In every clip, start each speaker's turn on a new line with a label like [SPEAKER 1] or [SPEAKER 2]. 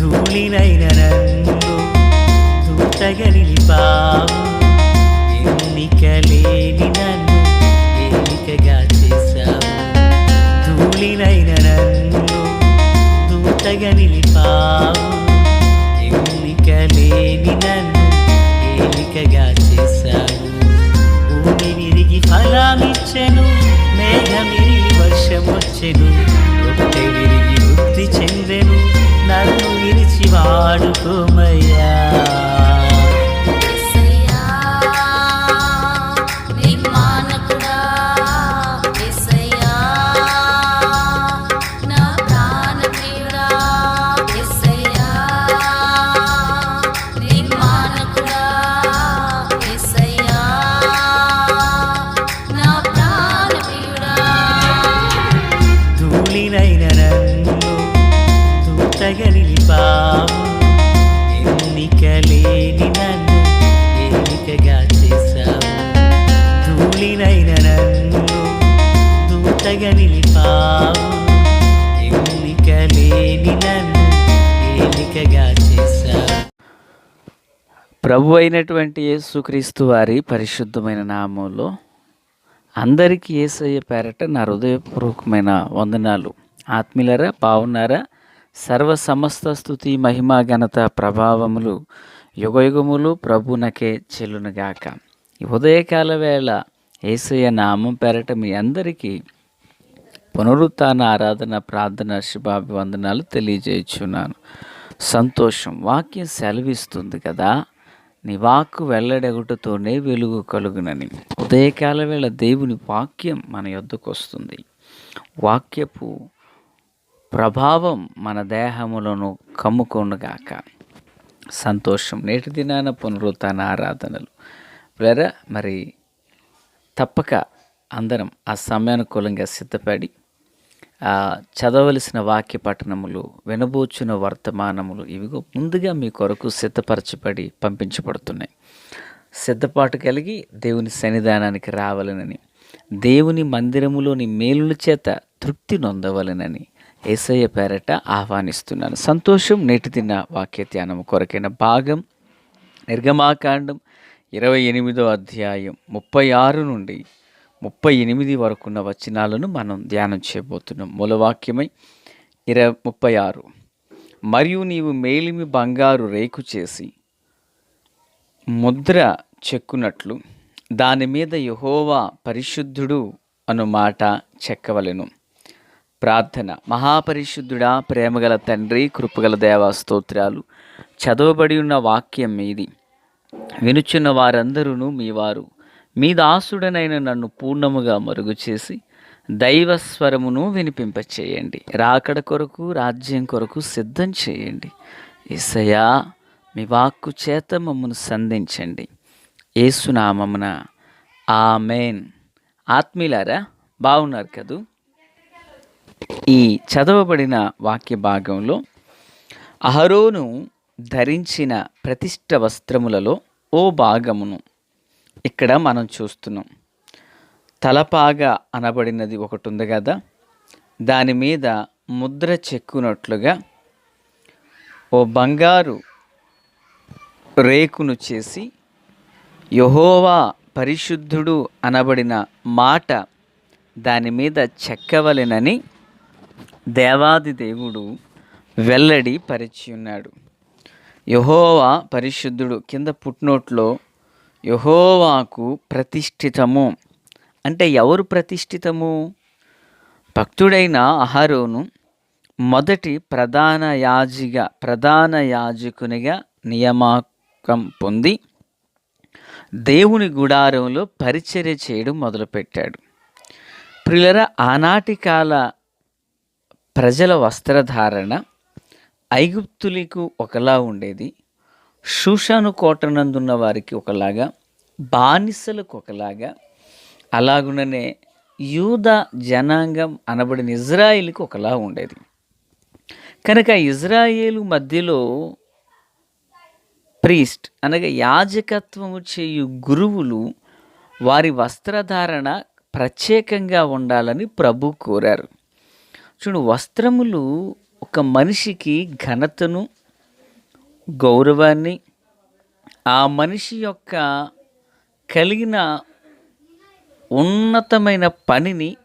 [SPEAKER 1] ధూళినైన నన్ను దూతగా నిలిపావు ఎన్నికలేని నన్ను ఏలికగా చేశావు. ధూళినైన నన్ను దూతగా నిలిపావు ఎన్నికలేని నన్ను ఏలికగా చేశావు. భూమి విరిగి ఫలమిచ్చెను మేఘమిరిగి వర్షమొచ్చెను. ఏలికగా చేశావు ప్రభు అయినటువంటి యేసుక్రీస్తు వారి పరిశుద్ధమైన నామంలో అందరికీ ఏసయ్య పేరట నా హృదయపూర్వకమైన వందనాలు. ఆత్మీయులరా బాగున్నారా? సర్వ సమస్త స్థుతి మహిమా ఘనత ప్రభావములు యుగయుగములు ప్రభునకే చెల్లునుగాక. ఉదయకాల వేళ ఏసయ్య నామం పేరట మీ అందరికీ పునరుత్న ఆరాధన ప్రార్థన శుభాభివందనాలు తెలియజేయుచున్నాను. సంతోషం. వాక్యం సెలవిస్తుంది కదా నీ వాక్కు వెల్లడెగుటతోనే వెలుగు కలుగునని. ఉదయకాల వేళ దేవుని వాక్యం మన యొద్దకు వస్తుంది వాక్యపు ప్రభావం మన దేహములను కమ్ముకొనుగాక. సంతోషం. నేటి దినాన పునరుత్న ఆరాధనలు. వేరే మరి తప్పక అందరం ఆ సమయానుకూలంగా సిద్ధపడి చదవలసిన వాక్య పఠనములు వినబోచున వర్తమానములు ఇవిగో ముందుగా మీ కొరకు సిద్ధపరచబడి పంపించబడుతున్నాయి. సిద్ధపాటు కలిగి దేవుని సన్నిధానానికి రావాలనని దేవుని మందిరములోని మేలుల చేత తృప్తి నొందవలనని ఏసయ్య పేరట ఆహ్వానిస్తున్నాను. సంతోషం నేటి తిన్న వాక్య ధ్యానం కొరకైన భాగం నిర్గమాకాండం ఇరవై ఎనిమిదో అధ్యాయం ముప్పై ఆరు నుండి ముప్పై ఎనిమిది వరకున్న వచనాలను మనం ధ్యానం చేయబోతున్నాం. మూలవాక్యమై ఇరవై ముప్పై ఆరు. మరియు నీవు మేలిమి బంగారు రేకు చేసి ముద్ర చెక్కునట్లు దాని మీద యహోవా పరిశుద్ధుడు అను మాట చెక్కవలెను. ప్రార్థన. మహాపరిశుద్ధుడా ప్రేమగల తండ్రి కృపగల దేవా స్తోత్రాలు. చదవబడి ఉన్న వాక్యం మీది. వినుచున్న వారందరూ మీ వారు మీ దాసుడనైన నన్ను పూర్ణముగా మరుగు చేసి దైవస్వరమును వినిపింపచేయండి. రాకడ కొరకు రాజ్యం కొరకు సిద్ధం చేయండి. ఇసయా మీ వాక్కు చేత మమ్మను సంధించండి. ఏసునామమున ఆమెన్. ఆత్మీలారా బాగున్నారు కదూ? ఈ చదవబడిన వాక్య భాగంలో అహరోను ధరించిన ప్రతిష్ట వస్త్రములలో ఓ భాగమును ఇక్కడ మనం చూస్తున్నాం. తలపాగా అనబడినది ఒకటి ఉంది కదా? దాని మీద ముద్ర చెక్కునట్లుగా ఓ బంగారు రేకును చేసి యహోవా పరిశుద్ధుడు అనబడిన మాట దాని మీద చెక్కవలెనని దేవాది దేవుడు వెల్లడి పరిచి ఉన్నాడు యహోవా పరిశుద్ధుడు కింద పుట్నోట్లో యహోవాకు ప్రతిష్ఠితము. అంటే ఎవరు ప్రతిష్ఠితము? భక్తుడైన అహరోను మొదటి ప్రధాన యాజిగా ప్రధాన యాజకునిగా నియామకం పొంది దేవుని గుడారంలో పరిచర్య చేయడం మొదలుపెట్టాడు. ప్రియులరా ఆనాటి కాల ప్రజల వస్త్రధారణ ఐగుప్తులకు ఒకలా ఉండేది. షూషాను కోటనందున్న వారికి ఒకలాగా బానిసలకు ఒకలాగా అలాగుననే యూద జనాంగం అనబడిన ఇజ్రాయిల్కి ఒకలా ఉండేది. కనుక ఇజ్రాయేలు మధ్యలో ప్రీస్ట్ అనగా యాజకత్వము చేయు గురువులు వారి వస్త్రధారణ ప్రత్యేకంగా ఉండాలని ప్రభు కోరారు. చూడు వస్త్రములు ఒక మనిషికి ఘనతను గౌరవాన్ని ఆ మనిషి యొక్క కలిగిన ఉన్నతమైన పనిని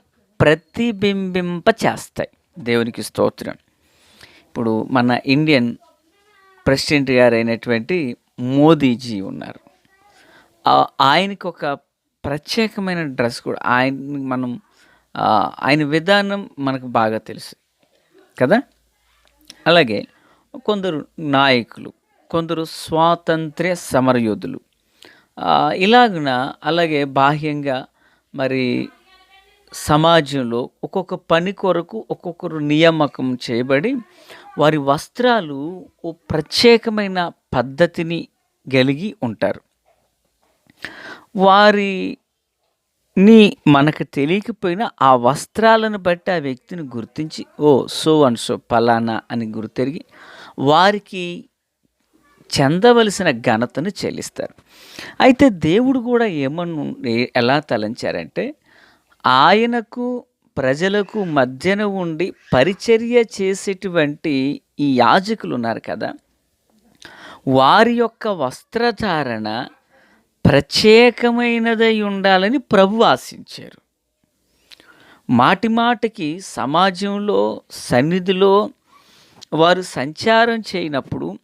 [SPEAKER 1] ప్రతిబింబింప చేస్తాయి. దేవునికి స్తోత్రం. ఇప్పుడు మన ఇండియన్ ప్రెసిడెంట్ గారు అయినటువంటి మోదీజీ ఉన్నారు. ఆయనకు ఒక ప్రత్యేకమైన డ్రెస్ కూడా ఆయన మనం ఆయన విధానం మనకు బాగా తెలుసు. కదా? అలాగే కొందరు నాయకులు కొందరు స్వాతంత్ర్య సమరయోధులు ఇలాగున అలాగే బాహ్యంగా మరి సమాజంలో ఒక్కొక్క పని కొరకు ఒక్కొక్కరు నియామకం చేయబడి వారి వస్త్రాలు ఓ ప్రత్యేకమైన పద్ధతిని కలిగి ఉంటారు. వారిని మనకు తెలియకపోయినా ఆ వస్త్రాలను బట్టి ఆ వ్యక్తిని గుర్తించి ఓ సో అండ్ సో పలానా అని గుర్తెరిగి వారికి చెందవలసిన ఘనతను చెల్లిస్తారు. అయితే దేవుడు కూడా ఏమను ఎలా తలంచారంటే ఆయనకు ప్రజలకు మధ్యన ఉండి పరిచర్య చేసేటువంటి ఈ యాజకులు ఉన్నారు కదా. వారి యొక్క వస్త్రధారణ ప్రత్యేకమైనదై ఉండాలని ప్రభు ఆశించారు. మాటి మాటికి సమాజంలో సన్నిధిలో వారు సంచారం చేయనప్పుడు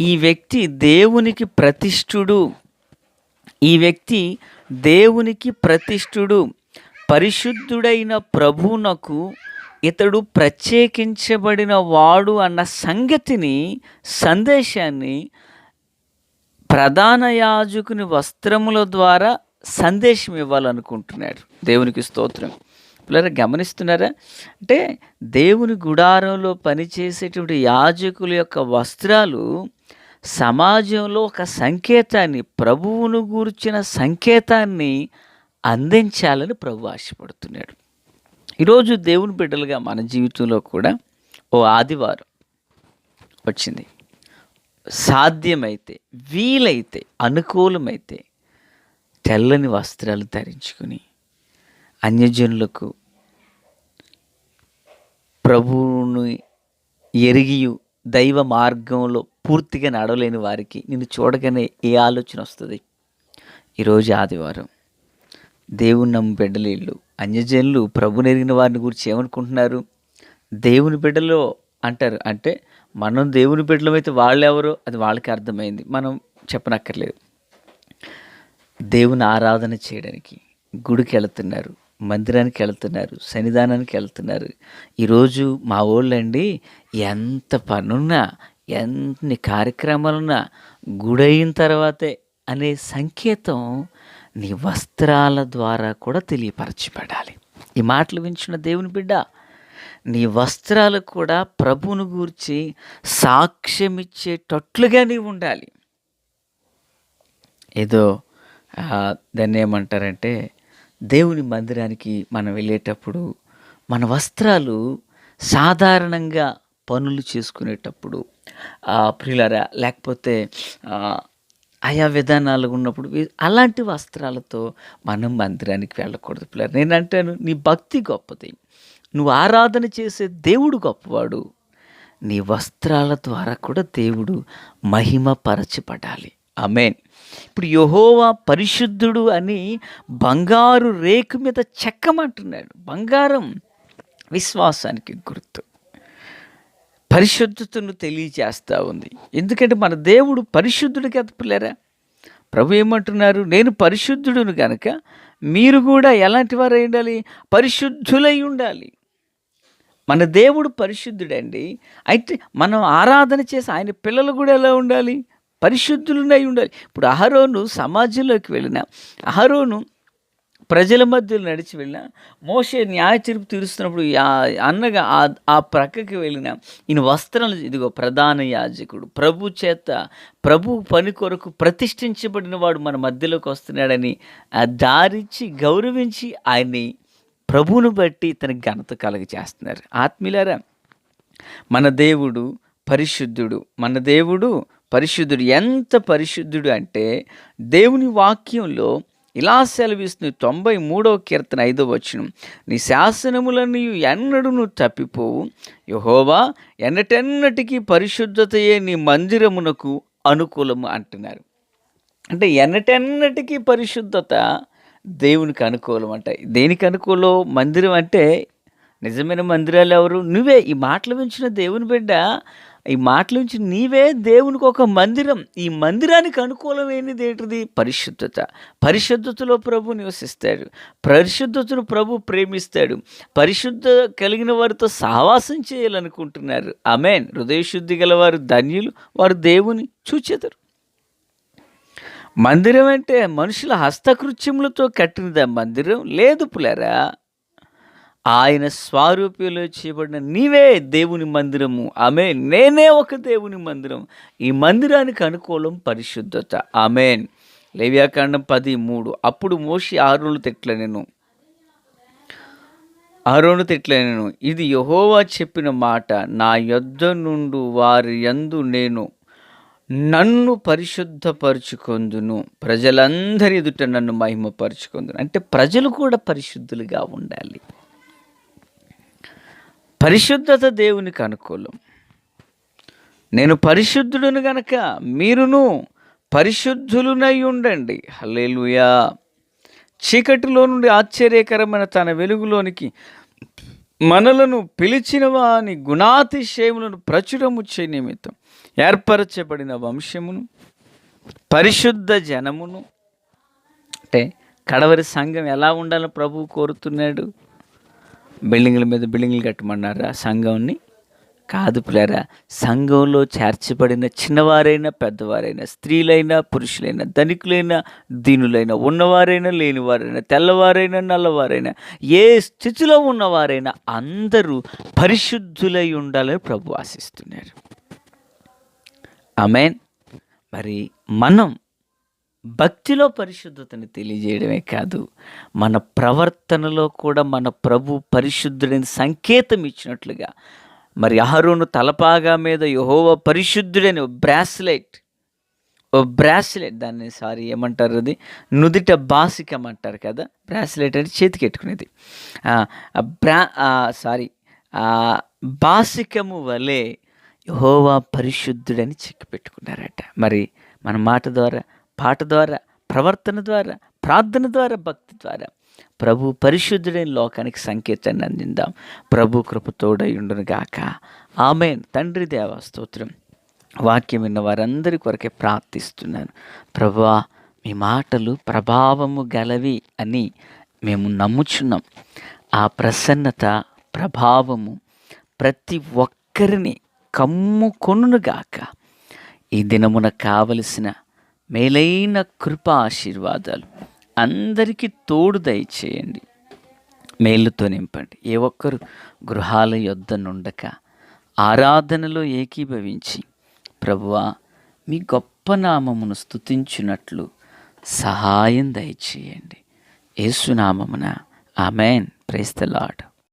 [SPEAKER 1] ఈ వ్యక్తి దేవునికి ప్రతిష్ఠుడు. ఈ వ్యక్తి దేవునికి ప్రతిష్ఠుడు. పరిశుద్ధుడైన ప్రభువునకు ఇతడు ప్రత్యేకించబడిన వాడు అన్న సంగతిని సందేశాన్ని ప్రధాన యాజకుని వస్త్రముల ద్వారా సందేశం ఇవ్వాలనుకుంటున్నాడు. దేవునికి స్తోత్రం. పిల్లలు గమనిస్తున్నారా? అంటే దేవుని గుడారంలో పనిచేసేటువంటి యాజకుల యొక్క వస్త్రాలు సమాజంలో ఒక సంకేతాన్ని ప్రభువును గూర్చిన సంకేతాన్ని అందించాలని ప్రభు ఆశపడుతున్నాడు. ఈరోజు దేవుని బిడ్డలుగా మన జీవితంలో కూడా ఓ ఆదివారం వచ్చింది. సాధ్యమైతే వీలైతే అనుకూలమైతే తెల్లని వస్త్రాలు ధరించుకుని అన్యజనులకు ప్రభువుని ఎరిగియు దైవ మార్గంలో పూర్తిగా నడవలేని వారికి నిన్ను చూడగానే ఏ ఆలోచన వస్తుంది? ఈరోజు ఆదివారం. దేవుని నమ్ము బిడ్డలేళ్ళు అన్యజనులు ప్రభు ఎరిగిన వారిని గురించి ఏమనుకుంటున్నారు? దేవుని బిడ్డలో అంటారు. అంటే మనం దేవుని బిడ్డలమైతే వాళ్ళు ఎవరో? అది వాళ్ళకి అర్థమైంది. మనం చెప్పనక్కర్లేదు. దేవుని ఆరాధన చేయడానికి గుడికి వెళుతున్నారు మందిరానికి వెళ్తున్నారు సన్నిధానానికి వెళ్తున్నారు. ఈరోజు మా వాళ్ళండి ఎంత పనున్నా ఎన్ని కార్యక్రమాలున్నా గుడైన తర్వాతే అనే సంకేతం నీ వస్త్రాల ద్వారా కూడా తెలియపరచబడాలి. ఈ మాటలు వించిన దేవుని బిడ్డ నీ వస్త్రాలు కూడా ప్రభువును గూర్చి సాక్ష్యమిచ్చేటట్లుగా నీవు ఉండాలి. ఏదో దాన్ని ఏమంటారంటే దేవుని మందిరానికి మనం వెళ్ళేటప్పుడు మన వస్త్రాలు సాధారణంగా పనులు చేసుకునేటప్పుడు ప్రియులరా లేకపోతే ఆయా విధానాలు ఉన్నప్పుడు అలాంటి వస్త్రాలతో మనం మందిరానికి వెళ్ళకూడదు పిల్లలు నేను అంటాను నీ భక్తి గొప్పది. నువ్వు ఆరాధన చేసే దేవుడు గొప్పవాడు. నీ వస్త్రాల ద్వారా కూడా దేవుడు మహిమపరచబడాలి. ఆమేన్. ఇప్పుడు యహోవా పరిశుద్ధుడు అని బంగారు రేకు మీద చెక్కమంటున్నాడు. బంగారం విశ్వాసానికి గుర్తు. పరిశుద్ధతను తెలియజేస్తూ ఉంది. ఎందుకంటే మన దేవుడు పరిశుద్ధుడు కదా పిల్లరా. ప్రభు ఏమంటున్నారు? నేను పరిశుద్ధుడును కనుక మీరు కూడా ఎలాంటి వారు ఉండాలి? పరిశుద్ధులై ఉండాలి. మన దేవుడు పరిశుద్ధుడండి. అయితే మనం ఆరాధన చేసి ఆయన పిల్లలు కూడా ఎలా ఉండాలి? పరిశుద్ధులనై ఉండాలి. ఇప్పుడు అహరోను సమాజంలోకి వెళ్ళిన అహరోను ప్రజల మధ్యలో నడిచి వెళ్ళిన మోసే న్యాయ తీర్పు తీరుస్తున్నప్పుడు అన్నగా ఆ ఆ ప్రక్కకి వెళ్ళిన ఈయన వస్త్రాలు ఇదిగో ప్రధాన యాజకుడు ప్రభు చేత ప్రభు పని కొరకు ప్రతిష్ఠించబడిన వాడు మన మధ్యలోకి వస్తున్నాడని దారిచ్చి దారించి గౌరవించి ఆయన్ని ప్రభువును బట్టి తన ఘనత కలుగ చేస్తున్నారు ఆత్మీయులారా మన దేవుడు పరిశుద్ధుడు మన దేవుడు పరిశుద్ధుడు ఎంత పరిశుద్ధుడు అంటే దేవుని వాక్యంలో ఇలా సెలవిస్తుంది తొంభై మూడవ కీర్తన ఐదవ వచనం. నీ శాసనములన్నీ ఎన్నడూ తప్పిపోవు. యహోవా ఎన్నటెన్నటికీ పరిశుద్ధతయే నీ మందిరమునకు అనుకూలము అంటున్నారు. అంటే ఎన్నటెన్నటికీ పరిశుద్ధత దేవునికి అనుకూలం అంట. దేనికి అనుకూలం? మందిరం అంటే నిజమైన మందిరాలు ఎవరు? నువ్వే. ఈ మాటలు పెంచిన దేవుని బిడ్డ ఈ మాటలు నుంచి నీవే దేవునికి ఒక మందిరం. ఈ మందిరానికి అనుకూలమైనది ఏంటిది? పరిశుద్ధత. పరిశుద్ధతలో ప్రభు నివసిస్తాడు. పరిశుద్ధతను ప్రభు ప్రేమిస్తాడు. పరిశుద్ధ కలిగిన వారితో సహవాసం చేయాలనుకుంటున్నారు. అమెన్ హృదయశుద్ధి గలవారు ధన్యులు. వారు దేవుని చూచెదరు. మందిరం అంటే మనుషుల హస్తకృత్యములతో కట్టినదా మందిరం? లేదు పులరా. ఆయన స్వారూప్యంలో చేయబడిన నీవే దేవుని మందిరము. ఆమె నేనే ఒక దేవుని మందిరం. ఈ మందిరానికి అనుకూలం పరిశుద్ధత. ఆమెన్. లేవ్యాకాండం పది మూడు అప్పుడు మోషి ఆరులు తిట్లనేను ఆరోను తిట్లనేను ఇది యహోవా చెప్పిన మాట. నా యొద్ద నుండు వారి యందు నేను నన్ను పరిశుద్ధపరుచుకొందును. ప్రజలందరి ఎదుట నన్ను మహిమపరుచుకొందును. అంటే ప్రజలు కూడా పరిశుద్ధులుగా ఉండాలి. పరిశుద్ధత దేవునికి అనుకూలం. నేను పరిశుద్ధుడును గనక మీరును పరిశుద్ధులునై ఉండండి. హల్లెలూయా. చీకటిలో నుండి ఆశ్చర్యకరమైన తన వెలుగులోనికి మనలను పిలిచిన వాని గుణాతిశయములను ప్రచురము చే నిమిత్తం ఏర్పరచబడిన వంశమును పరిశుద్ధ జనమును. అంటే కడవరి సంఘం ఎలా ఉండాలని ప్రభువు కోరుతున్నాడు? బిల్డింగ్ల మీద బిల్డింగ్లు కట్టమన్నారా సంఘంని? కాదు పిల్లరా సంఘంలో చేర్చబడిన చిన్నవారైనా పెద్దవారైనా స్త్రీలైనా పురుషులైనా ధనికులైనా దీనులైనా ఉన్నవారైనా లేనివారైనా తెల్లవారైనా నల్లవారైనా ఏ స్థితిలో ఉన్నవారైనా అందరూ పరిశుద్ధులై ఉండాలని ప్రభు ఆశిస్తున్నారు. ఆమెన్. మరి మనం భక్తిలో పరిశుద్ధతని తెలియజేయడమే కాదు మన ప్రవర్తనలో కూడా మన ప్రభు పరిశుద్ధుడిని సంకేతం ఇచ్చినట్లుగా మరి అహరును తలపాగా మీద యహోవ పరిశుద్ధుడని బ్రాస్లెట్ ఓ బ్రాస్లెట్ దాన్ని సారీ ఏమంటారు అది? నుదిట బాసికం అంటారు కదా బ్రాస్లెట్ అంటే చేతికి ఎట్టుకునేది. బ్రా సారీ బాసికము వలె యహోవా పరిశుద్ధుడని చెక్కి పెట్టుకున్నారట. మరి మన మాట ద్వారా పాట ద్వారా ప్రవర్తన ద్వారా ప్రార్థన ద్వారా భక్తి ద్వారా ప్రభు పరిశుద్ధుడైన లోకానికి సంకేతాన్ని అందిందాం. ప్రభు కృపతోడై ఉండును గాక. ఆమె తండ్రి దేవ స్తోత్రం. వాక్యం విన్న వారందరి కొరకే ప్రార్థిస్తున్నాను. ప్రభువా మీ మాటలు ప్రభావము గలవి అని మేము నమ్ముచున్నాం. ఆ ప్రసన్నత ప్రభావము ప్రతి ఒక్కరిని కమ్ముకొనుగాక ఈ దినమున కావలసిన మేలైన కృప ఆశీర్వాదాలు. అందరికీ తోడు దయచేయండి. మేలుతో నింపండి. ఏ ఒక్కరు గృహాల యొద్ద నుండక ఆరాధనలో ఏకీభవించి ప్రభువా మీ గొప్ప నామమును స్థుతించినట్లు సహాయం దయచేయండి. ఏసునామమున ఆమెన్. Praise the lord